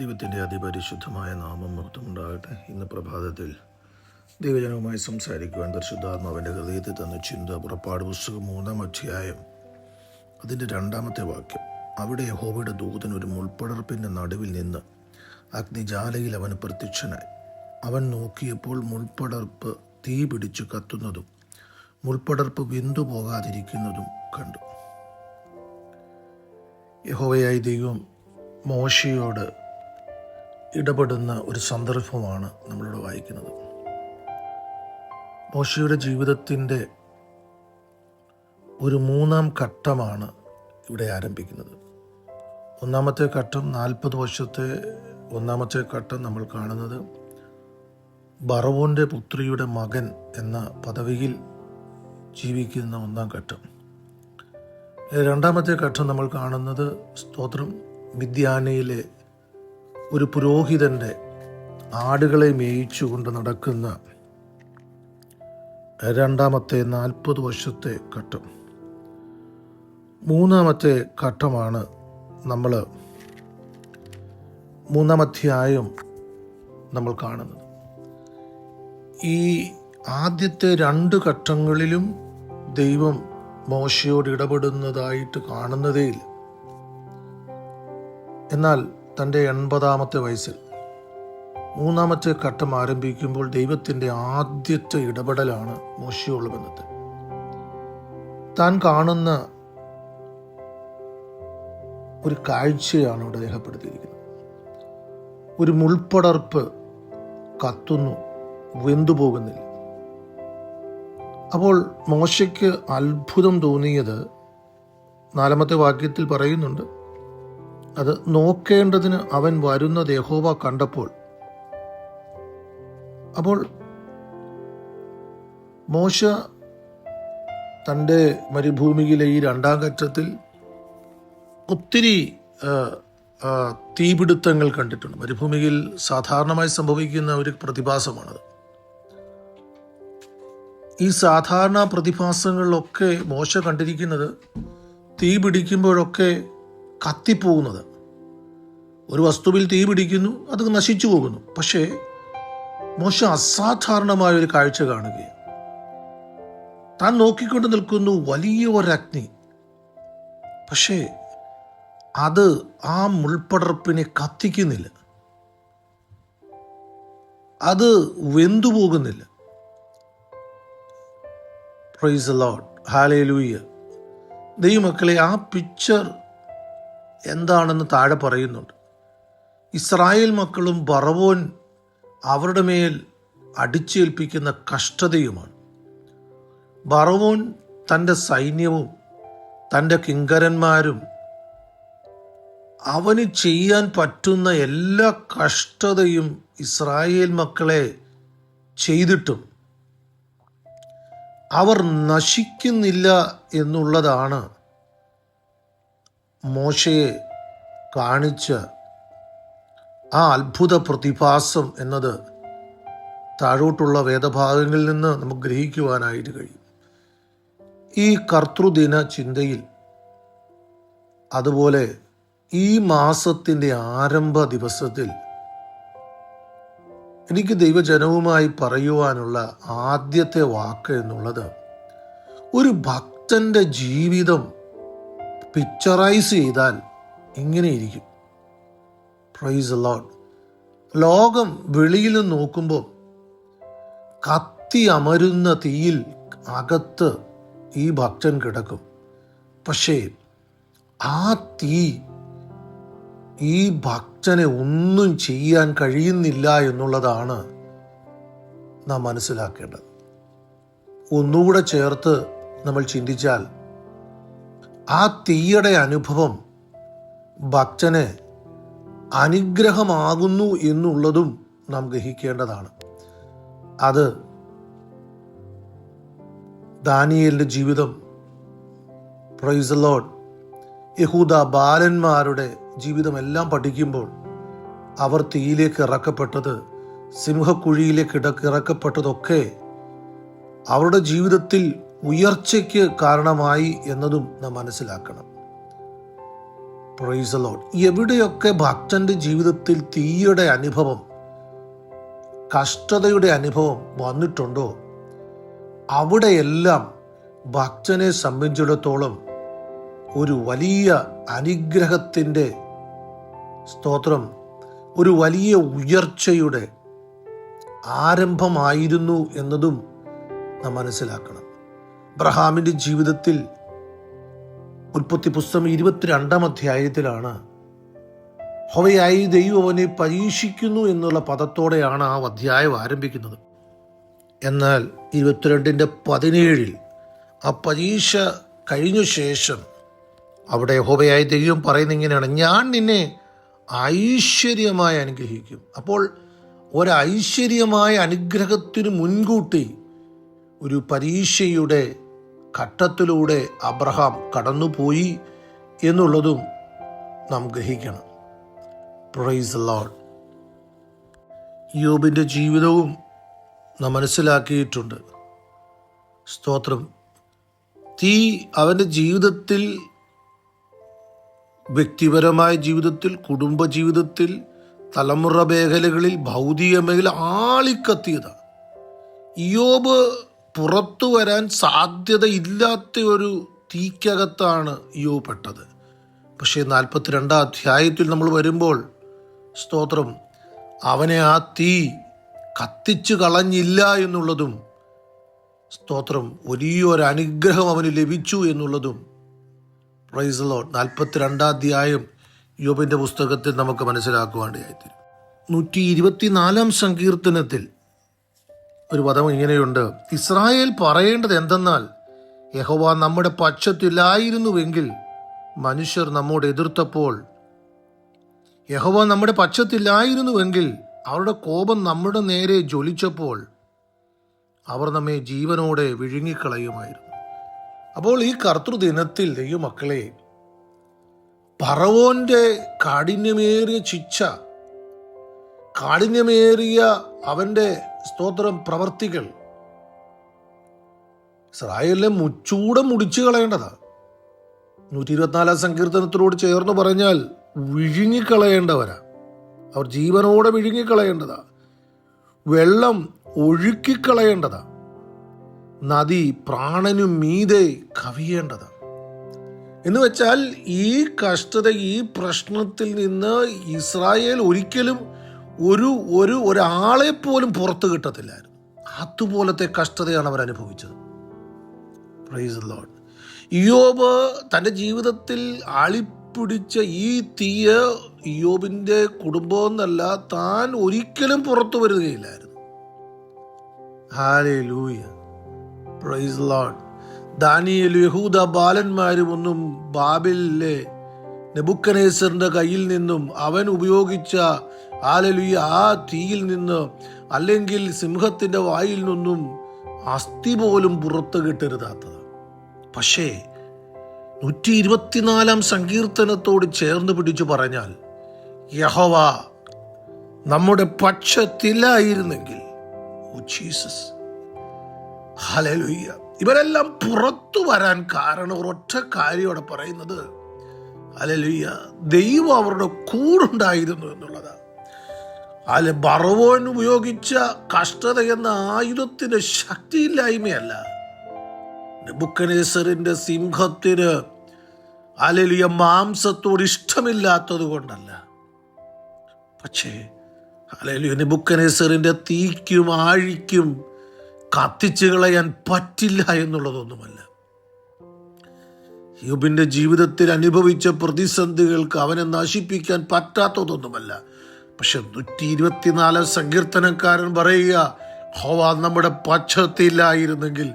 ദൈവത്തിന്റെ അതിപരിശുദ്ധമായ നാമം മഹത്വമുണ്ടാകട്ടെ. ഇന്ന് പ്രഭാതത്തിൽ ദൈവജനവുമായി സംസാരിക്കുവാൻ പരിശുദ്ധാത്മാവിന്റെ ഹൃദയത്തിൽ തന്ന ചിന്ത പുറപ്പാട് പുസ്തകം മൂന്നാം അധ്യായം അതിന്റെ രണ്ടാമത്തെ വാക്യം. അവിടെ യഹോവയുടെ ദൂതൻ ഒരു മുൾപ്പടർപ്പിന്റെ നടുവിൽ നിന്ന് അഗ്നിജാലയിൽ അവന് പ്രത്യക്ഷനായി. അവൻ നോക്കിയപ്പോൾ മുൾപ്പടർപ്പ് തീ പിടിച്ചു കത്തുന്നതും മുൾപ്പടർപ്പ് വിന്തു പോകാതിരിക്കുന്നതും കണ്ടു. യഹോവയായി ദൈവം മോശയോട് ഇടപെടുന്ന ഒരു സന്ദർഭമാണ് നമ്മളിവിടെ വായിക്കുന്നത്. മോശയുടെ ജീവിതത്തിന്റെ ഒരു മൂന്നാം ഘട്ടമാണ് ഇവിടെ ആരംഭിക്കുന്നത്. ഒന്നാമത്തെ ഘട്ടം നാൽപ്പത് വർഷത്തെ ഒന്നാമത്തെ ഘട്ടം നമ്മൾ കാണുന്നത് ബറവോന്റെ പുത്രിയുടെ മകൻ എന്ന പദവിയിൽ ജീവിക്കുന്ന ഒന്നാം ഘട്ടം. രണ്ടാമത്തെ ഘട്ടം നമ്മൾ കാണുന്നത് സ്തോത്രം മിദ്യാനയിലെ ഒരു പുരോഹിതന്റെ ആടുകളെ മേയിച്ചുകൊണ്ട് നടക്കുന്ന രണ്ടാമത്തെ നാൽപ്പത് വർഷത്തെ ഘട്ടം. മൂന്നാമത്തെ ഘട്ടമാണ് നമ്മൾ മൂന്നാം അധ്യായം നമ്മൾ കാണുന്നത്. ഈ ആദ്യത്തെ രണ്ട് ഘട്ടങ്ങളിലും ദൈവം മോശയോട് ഇടപെടുന്നതായിട്ട് കാണുന്നതേയില്ല. എന്നാൽ തന്റെ എൺപതാമത്തെ വയസ്സിൽ. മൂന്നാമത്തെ ഘട്ടം ആരംഭിക്കുമ്പോൾ ദൈവത്തിന്റെ ആദ്യത്തെ ഇടപെടലാണ് മോശയുള്ള ബന്ധത്തിൽ താൻ കാണുന്ന ഒരു കാഴ്ചയാണ് ഇവിടെ രേഖപ്പെടുത്തിയിരിക്കുന്നത്. ഒരു മുൾപ്പടർപ്പ് കത്തുന്നു വെന്തുപോകുന്നില്ല. അപ്പോൾ മോശയ്ക്ക് അത്ഭുതം തോന്നിയത് നാലാമത്തെ വാക്യത്തിൽ പറയുന്നുണ്ട് അത് നോക്കേണ്ടതിന് അവൻ വരുന്ന യഹോവ കണ്ടപ്പോൾ. അപ്പോൾ മോശ തന്റെ മരുഭൂമിയിലെ ഈ രണ്ടാം ഘട്ടത്തിൽ ഒത്തിരി തീപിടുത്തങ്ങൾ കണ്ടിട്ടുണ്ട്. മരുഭൂമിയിൽ സാധാരണമായി സംഭവിക്കുന്ന ഒരു പ്രതിഭാസമാണത്. ഈ സാധാരണ പ്രതിഭാസങ്ങളിലൊക്കെ മോശ കണ്ടിരിക്കുന്നത് തീ പിടിക്കുമ്പോഴൊക്കെ കത്തിപ്പോകുന്നത്. ഒരു വസ്തുവിൽ തീ പിടിക്കുന്നു അത് നശിച്ചു പോകുന്നു. പക്ഷേ മോശ അസാധാരണമായ ഒരു കാഴ്ച കാണുകയാണ്. താൻ നോക്കിക്കൊണ്ട് നിൽക്കുന്നു വലിയ ഒരഗ്നി. പക്ഷേ അത് ആ മുൾപ്പടർപ്പിനെ കത്തിക്കുന്നില്ല. അത് വെന്തുപോകുന്നില്ല പ്രൈസ് ലോഡ് ലൂയ്യ ദൈവമക്കളെ ആ പിക്ചർ എന്താണെന്ന് താഴെ പറയുന്നുണ്ട്. ഇസ്രായേൽ മക്കളും ബറവോൻ അവരുടെ മേൽ അടിച്ചേൽപ്പിക്കുന്ന കഷ്ടതയുമാണ്. ബറവോൻ തന്റെ സൈന്യവും തന്റെ കിങ്കരന്മാരും അവന് ചെയ്യാൻ പറ്റുന്ന എല്ലാ കഷ്ടതയും ഇസ്രായേൽ മക്കളെ ചെയ്തിട്ടും അവർ നശിക്കുന്നില്ല എന്നുള്ളതാണ് മോശയെ കാണിച്ച ആ അത്ഭുത പ്രതിഭാസം എന്നത് താഴോട്ടുള്ള വേദഭാഗങ്ങളിൽ നിന്ന് നമുക്ക് ഗ്രഹിക്കുവാനായിട്ട് കഴിയും. ഈ കർത്തൃദിന ചിന്തയിൽ അതുപോലെ ഈ മാസത്തിന്റെ ആരംഭ ദിവസത്തിൽ എനിക്ക് ദൈവജനവുമായി പറയുവാനുള്ള ആദ്യത്തെ വാക്ക് എന്നുള്ളത് ഒരു ഭക്തന്റെ ജീവിതം പിക്ചറൈസ് ചെയ്താൽ ഇങ്ങനെയിരിക്കും പ്രൈസ് ലോഡ് ലോകം വെളിയിൽ നോക്കുമ്പോൾ കത്തി അമരുന്ന തീയിൽ അകത്ത് ഈ ഭക്തൻ കിടക്കും. പക്ഷേ ആ തീ ഈ ഭക്തനെ ഒന്നും ചെയ്യാൻ കഴിയുന്നില്ല എന്നുള്ളതാണ് നാം മനസ്സിലാക്കേണ്ടത്. ഒന്നുകൂടെ ചേർത്ത് നമ്മൾ ചിന്തിച്ചാൽ ആ തീയുടെ അനുഭവം ഭക്തന് അനുഗ്രഹമാകുന്നു എന്നുള്ളതും നാം ഗ്രഹിക്കേണ്ടതാണ്. അത് ദാനിയലിന്റെ ജീവിതം പ്രൈസ് യഹൂദ ബാലന്മാരുടെ ജീവിതമെല്ലാം പഠിക്കുമ്പോൾ അവർ തീയിലേക്ക് ഇറക്കപ്പെട്ടത് സിംഹക്കുഴിയിലേക്ക് ഇടയ്ക്ക് ഇറക്കപ്പെട്ടതൊക്കെ അവരുടെ ജീവിതത്തിൽ ഉയർച്ചയ്ക്ക് കാരണമായി എന്നതും നാം മനസ്സിലാക്കണം. പ്രൈസ് ലോഡ് എവിടെയൊക്കെ ഭക്തന്റെ ജീവിതത്തിൽ തീയുടെ അനുഭവം കഷ്ടതയുടെ അനുഭവം വന്നിട്ടുണ്ടോ അവിടെയെല്ലാം ഭക്തനെ സംബന്ധിച്ചിടത്തോളം ഒരു വലിയ അനുഗ്രഹത്തിന്റെ സ്തോത്രം ഒരു വലിയ ഉയർച്ചയുടെ ആരംഭമായിരുന്നു എന്നതും നാം മനസ്സിലാക്കണം. അബ്രഹാമിന്റെ ജീവിതത്തിൽ ഉൽപ്പത്തി പുസ്തകം ഇരുപത്തിരണ്ടാം അധ്യായത്തിലാണ്. ഹൊവയായി ദൈവം അവനെ പരീക്ഷിക്കുന്നു എന്നുള്ള പദത്തോടെയാണ് ആ അധ്യായം ആരംഭിക്കുന്നത്. എന്നാൽ ഇരുപത്തിരണ്ടിന്റെ പതിനേഴിൽ ആ പരീക്ഷ കഴിഞ്ഞ ശേഷം അവിടെ ഹോബയായ ദൈവം പറയുന്ന ഇങ്ങനെയാണ് ഞാൻ നിന്നെ ഐശ്വര്യമായി അനുഗ്രഹിക്കും. അപ്പോൾ ഒരൈശ്വര്യമായ അനുഗ്രഹത്തിന് മുൻകൂട്ടി ഒരു പരീക്ഷയുടെ ഘട്ടത്തിലൂടെ അബ്രഹാം കടന്നുപോയി എന്നുള്ളതും നാം ഗ്രഹിക്കണം. പ്രൈസ് ലോഡ് യോബിന്റെ ജീവിതവും നാം മനസ്സിലാക്കിയിട്ടുണ്ട്. സ്തോത്രം. തീ അവന്റെ ജീവിതത്തിൽ വ്യക്തിപരമായ ജീവിതത്തിൽ കുടുംബ ജീവിതത്തിൽ തലമുറ മേഖലകളിൽ ഭൗതിക മേഖല ആളിക്കത്തിയതാണ്. ഇയോബ് പുറത്തു വരാൻ സാധ്യതയില്ലാത്ത ഒരു തീക്കകത്താണ് യോ പെട്ടത്. പക്ഷേ നാൽപ്പത്തിരണ്ടാം അധ്യായത്തിൽ നമ്മൾ വരുമ്പോൾ സ്തോത്രം അവനെ ആ തീ കത്തിച്ചു കളഞ്ഞില്ല എന്നുള്ളതും സ്തോത്രം വലിയൊരു അനുഗ്രഹം അവന് ലഭിച്ചു എന്നുള്ളതും. പ്രൈസ് ലോ നാൽപ്പത്തിരണ്ടാം അധ്യായം യോബിന്റെ പുസ്തകത്തിൽ നമുക്ക് മനസ്സിലാക്കുവാണ്ടായിത്തീരും നൂറ്റി ഇരുപത്തിനാലാം സങ്കീർത്തനത്തിൽ ഒരു പദം ഇങ്ങനെയുണ്ട്. ഇസ്രായേൽ പറയേണ്ടത് എന്തെന്നാൽ യഹോവ നമ്മുടെ പക്ഷത്തില്ലായിരുന്നുവെങ്കിൽ മനുഷ്യർ നമ്മോട് എതിർത്തപ്പോൾ യഹോവ നമ്മുടെ പക്ഷത്തില്ലായിരുന്നുവെങ്കിൽ അവരുടെ കോപം നമ്മുടെ നേരെ ജ്വലിച്ചപ്പോൾ അവർ നമ്മെ ജീവനോടെ വിഴുങ്ങിക്കളയുമായിരുന്നു. അപ്പോൾ ഈ കർത്തൃദിനത്തിൽ ദൈവമക്കളെ പറവോന്റെ കാഠിന്യമേറിയ ശിക്ഷ കാഠിന്യമേറിയ അവന്റെ സ്തോത്രം പ്രവർത്തികൾ. ഇസ്രായേലിനെ മുച്ചൂടെ മുടിച്ചു കളയേണ്ടതാ. നൂറ്റി ഇരുപത്തിനാലാം സങ്കീർത്തനത്തിനോട് ചേർന്ന് പറഞ്ഞാൽ വിഴുങ്ങിക്കളയേണ്ടവരാ. അവർ ജീവനോടെ വിഴുങ്ങിക്കളയേണ്ടതാ. വെള്ളം ഒഴുക്കിക്കളയേണ്ടതാ. നദി പ്രാണനു മീതെ കവിയേണ്ടതാ. എന്ന് വെച്ചാൽ ഈ കഷ്ടത ഈ പ്രശ്നത്തിൽ നിന്ന് ഇസ്രായേൽ ഒരിക്കലും ഒരു ഒരു ഒരാളെ പോലും പുറത്തു കിട്ടത്തില്ലായിരുന്നു. അതുപോലത്തെ കഷ്ടതയാണ് അവർ അനുഭവിച്ചത്. പ്രൈസ് ലോഡ് ഇയോബ് തന്റെ ജീവിതത്തിൽ ആളിപ്പിടിച്ച ഈ തീയ ഇയോബിന്റെ കുടുംബം എന്നല്ല താൻ ഒരിക്കലും പുറത്തു വരികയില്ലായിരുന്നു. ഹാലേ ലൂയ പ്രൈസ് ലോഡ് ദാനിയൽ യഹൂദ ബാലന്മാരും ഒന്നും ബാബിലെ നെബുക്കനേസറിന്റെ കയ്യിൽ നിന്നും അവൻ ഉപയോഗിച്ച ആലലുയ ആ തീയിൽ നിന്ന് അല്ലെങ്കിൽ സിംഹത്തിന്റെ വായിൽ നിന്നും അസ്ഥി പോലും പുറത്ത് കിട്ടരുതാത്തത് പക്ഷേ നൂറ്റി ഇരുപത്തിനാലാം സങ്കീർത്തനത്തോട് ചേർന്ന് പിടിച്ചു പറഞ്ഞാൽ യഹോവ നമ്മുടെ പക്ഷത്തിലായിരുന്നെങ്കിൽ ജീസസ്. ഇവരെല്ലാം പുറത്തു വരാൻ കാരണം ഒരൊറ്റ കാര്യം അവിടെ പറയുന്നത് ഹലലുയ്യ ദൈവം അവരുടെ കൂടുണ്ടായിരുന്നു എന്നുള്ളതാണ്. അല്ലെ ബറവോൻ ഉപയോഗിച്ച കഷ്ടത എന്ന ആയുധത്തിന്റെ ശക്തിയില്ലായ്മയല്ല. നെബുക്കനേസറിന്റെ സിംഹത്തിന് അലലിയ മാംസത്തോട് ഇഷ്ടമില്ലാത്തത് കൊണ്ടല്ല. പക്ഷേ അലലിയ നെബുക്കനേസറിന്റെ തീക്കും ആഴിക്കും കത്തിച്ചു കളയാൻ പറ്റില്ല എന്നുള്ളതൊന്നുമല്ല. യൂബിന്റെ ജീവിതത്തിൽ അനുഭവിച്ച പ്രതിസന്ധികൾക്ക് അവനെ നശിപ്പിക്കാൻ പറ്റാത്തതൊന്നുമല്ല. പക്ഷെ നൂറ്റി ഇരുപത്തിനാല് സങ്കീർത്തനക്കാരൻ പറയുക ഹോവ നമ്മുടെ പക്ഷത്തില്ലായിരുന്നെങ്കിൽ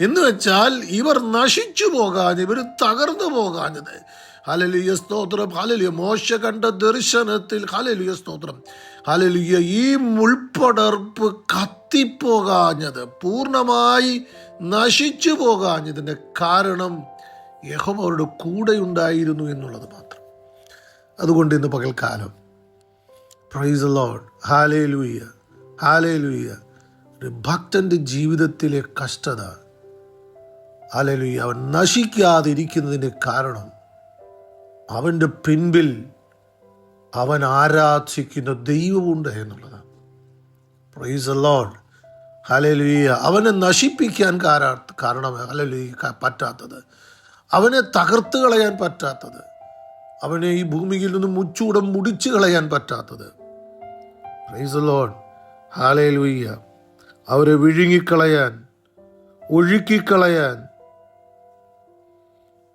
എന്ന് വെച്ചാൽ ഇവർ നശിച്ചു പോകാഞ്ഞ് ഇവർ തകർന്നു പോകാഞ്ഞത്. ഹലലിയ സ്തോത്രം ഹലലിയ മോശ കണ്ട ദർശനത്തിൽ ഹലലിയ സ്തോത്രം. ഹലലിയ ഈ മുൾപ്പടർപ്പ് കത്തിപ്പോകാഞ്ഞത് പൂർണമായി നശിച്ചു പോകാഞ്ഞതിന്റെ കാരണം യഹോവ അവരുടെ കൂടെ ഉണ്ടായിരുന്നു എന്നുള്ളത് മാത്രം. അതുകൊണ്ട് ഇന്ന് പകൽക്കാലം പ്രൈസ് ലോഡ് ഹാലേ ലൂയ്യ ഹാലേ ലൂയ്യ ഒരു ഭക്തന്റെ ജീവിതത്തിലെ കഷ്ടത. ഹാലേ ലൂയ്യ അവൻ നശിക്കാതിരിക്കുന്നതിന്റെ കാരണം അവന്റെ പിൻപിൽ അവൻ ആരാധിക്കുന്ന ദൈവമുണ്ട് എന്നുള്ളതാണ്. പ്രൈസ് ലോഡ് ഹലലുയ അവനെ നശിപ്പിക്കാൻ കാരാ കാരണം ഹലലുയ പറ്റാത്തത്. അവനെ തകർത്ത് കളയാൻ പറ്റാത്തത്. അവനെ ഈ ഭൂമിയിൽ നിന്ന് മുച്ചൂടം മുടിച്ചു കളയാൻ പറ്റാത്തത്. പ്രൈസ് ഹാലയിൽ ഹാലലുയ്യ അവരെ വിഴുങ്ങിക്കളയാൻ ഒഴുക്കിക്കളയാൻ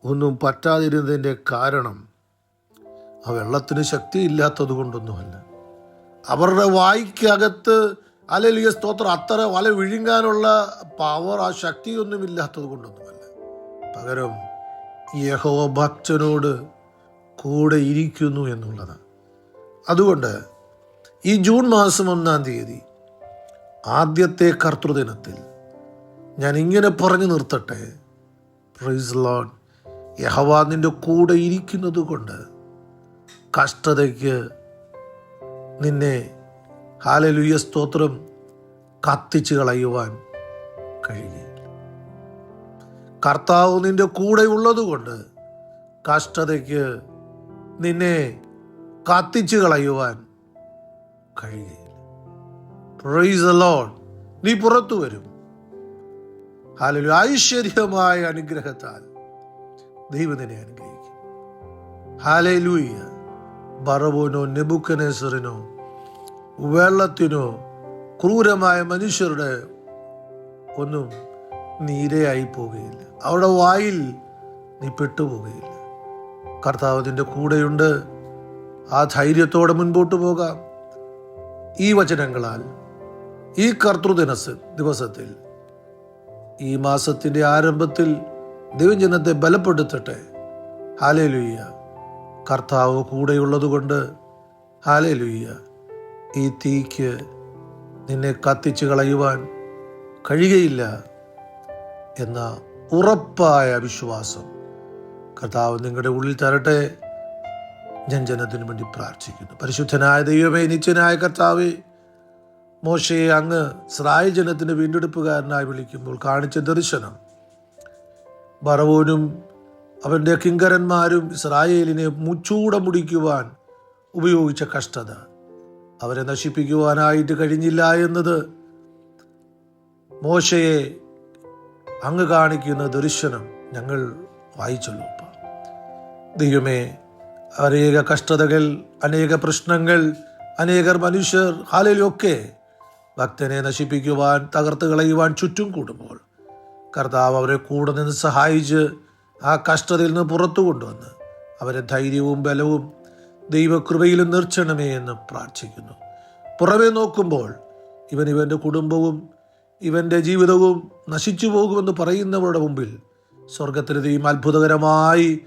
ഒന്നും പറ്റാതിരുന്നതിന്റെ കാരണം ആ വെള്ളത്തിന് ശക്തിയില്ലാത്തത് കൊണ്ടൊന്നുമല്ല. അവരുടെ വായിക്കകത്ത് അലലിയ സ്തോത്രം അത്ര വല വിഴുങ്ങാനുള്ള പവർ ആ ശക്തിയൊന്നും ഇല്ലാത്തത് കൊണ്ടൊന്നുമല്ല. പകരം യഹോ ഭക്തനോട് കൂടെ ഇരിക്കുന്നു എന്നുള്ളതാണ്. അതുകൊണ്ട് ഈ ജൂൺ മാസം ഒന്നാം തീയതി ആദ്യത്തെ കർത്തൃദിനത്തിൽ ഞാൻ ഇങ്ങനെ പറഞ്ഞു നിർത്തട്ടെ. പ്രൈസ് ലോൺ യഹവാ നിന്റെ കൂടെ ഇരിക്കുന്നത് കൊണ്ട് കഷ്ടതയ്ക്ക് നിന്നെ ഹാലലുയ സ്തോത്രം കത്തിച്ച് കളയുവാൻ കഴിയില്ല കർത്താവ് നിന്റെ കൂടെ ഉള്ളതുകൊണ്ട് കഷ്ടതയ്ക്ക് നിന്നെ കത്തിച്ച് കളയുവാൻ കഴിയുകയില്ല. പ്രൈസ് അലോൺ നീ പുറത്തു വരും. ഹാലൊരു ഐശ്വര്യമായ അനുഗ്രഹത്താൽ ദൈവത്തിനെ അനുഗ്രഹിക്കും അനുഗ്രഹിക്കും. ഹാലലൂയ്യ ബറവോനോ നെബുക്കനേസറിനോ വെള്ളത്തിനോ ക്രൂരമായ മനുഷ്യരുടെ ഒന്നും നീരയായി ഇരയായി പോകുകയില്ല അവിടെ വായിൽ നീ പെട്ടുപോകുകയില്ല കർത്താവ് കൂടെയുണ്ട്. ആ ധൈര്യത്തോടെ മുൻപോട്ട് പോകാം. ഈ വചനങ്ങളാൽ ഈ കർത്തൃദിനസ് ദിവസത്തിൽ ഈ മാസത്തിന്റെ ആരംഭത്തിൽ ദൈവജനത്തെ ബലപ്പെടുത്തട്ടെ. ഹാലേലുയ്യ. കർത്താവ് കൂടെയുള്ളതുകൊണ്ട് ഹാലേലുയ്യ. ഈ തീക്ക് നിന്നെ കത്തിച്ച് കളയുവാൻ കഴിയുകയില്ല എന്ന ഉറപ്പായ വിശ്വാസം കർത്താവ് നിങ്ങളുടെ ഉള്ളിൽ തരട്ടെ. ഞാൻ ജനത്തിനു വേണ്ടി പ്രാർത്ഥിക്കുന്നു പരിശുദ്ധനായ ദൈവമേ നിത്യനായ കർത്താവേ മോശയെ അങ്ങ് സ്രായ ജനത്തിന് വീണ്ടെടുപ്പുകാരനായി വിളിക്കുമ്പോൾ കാണിച്ച ദർശനം ബറവോനും അവന്റെ കിങ്കരന്മാരും ഇസ്രായേലിനെ മുച്ചൂടെ മുടിക്കുവാൻ ഉപയോഗിച്ച കഷ്ടത അവരെ നശിപ്പിക്കുവാനായിട്ട് കഴിഞ്ഞില്ല എന്നത് മോശയെ അങ്ങ് കാണിക്കുന്ന ദർശനം ഞങ്ങൾ അപ്പ. ദൈവമേ അനേക കഷ്ടതകൾ അനേക പ്രശ്നങ്ങൾ അനേകർ മനുഷ്യർ ഹാലയിലൊക്കെ ഭക്തനെ നശിപ്പിക്കുവാൻ തകർത്ത് കളയുവാൻ ചുറ്റും കൂടുമ്പോൾ കർത്താവ് അവരെ കൂടെ നിന്ന് സഹായിച്ച് ആ കഷ്ടതയിൽ നിന്ന് പുറത്തു കൊണ്ടുവന്ന് അവരെ ധൈര്യവും ബലവും ദൈവകൃപയിലും നിർച്ചണമേ എന്ന് പ്രാർത്ഥിക്കുന്നു. പുറമേ നോക്കുമ്പോൾ ഇവൻ ഇവന്റെ കുടുംബവും ഇവന്റെ ജീവിതവും നശിച്ചു പോകുമെന്ന് പറയുന്നവരുടെ മുമ്പിൽ സ്വർഗത്തിലെ ദൈവം അത്ഭുതകരമായി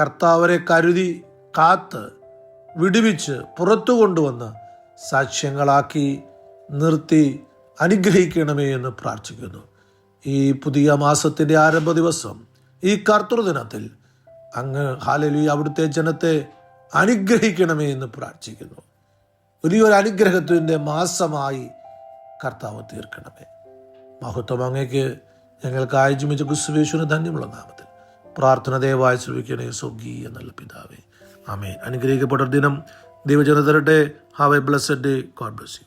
കർത്താവരെ കരുതി കാത്ത് വിടുവിച്ച് പുറത്തു കൊണ്ടുവന്ന് സാക്ഷ്യങ്ങളാക്കി നിർത്തി അനുഗ്രഹിക്കണമേ എന്ന് പ്രാർത്ഥിക്കുന്നു. ഈ പുതിയ മാസത്തിന്റെ ആരംഭ ദിവസം ഈ കർത്തൃദിനത്തിൽ അങ്ങ് ഹാലലി അവിടുത്തെ ജനത്തെ അനുഗ്രഹിക്കണമേ എന്ന് പ്രാർത്ഥിക്കുന്നു. വലിയൊരു അനുഗ്രഹത്തിന്റെ മാസമായി കർത്താവ് തീർക്കണമേ. മഹത്വം അങ്ങേക്ക് ഞങ്ങൾക്ക് ആയുജമിച്ച ക്രിസ്തുവേശ്വന് ധന്യമുള്ള നാമത്തിൽ പ്രാർത്ഥന ദയവായി ശ്രമിക്കണേ സ്വർഗീയ നല്ല പിതാവേ. ആമേ അനുഗ്രഹിക്കപ്പെട്ട ദിനം ദൈവജന തരട്ടെ have a blessed day God bless you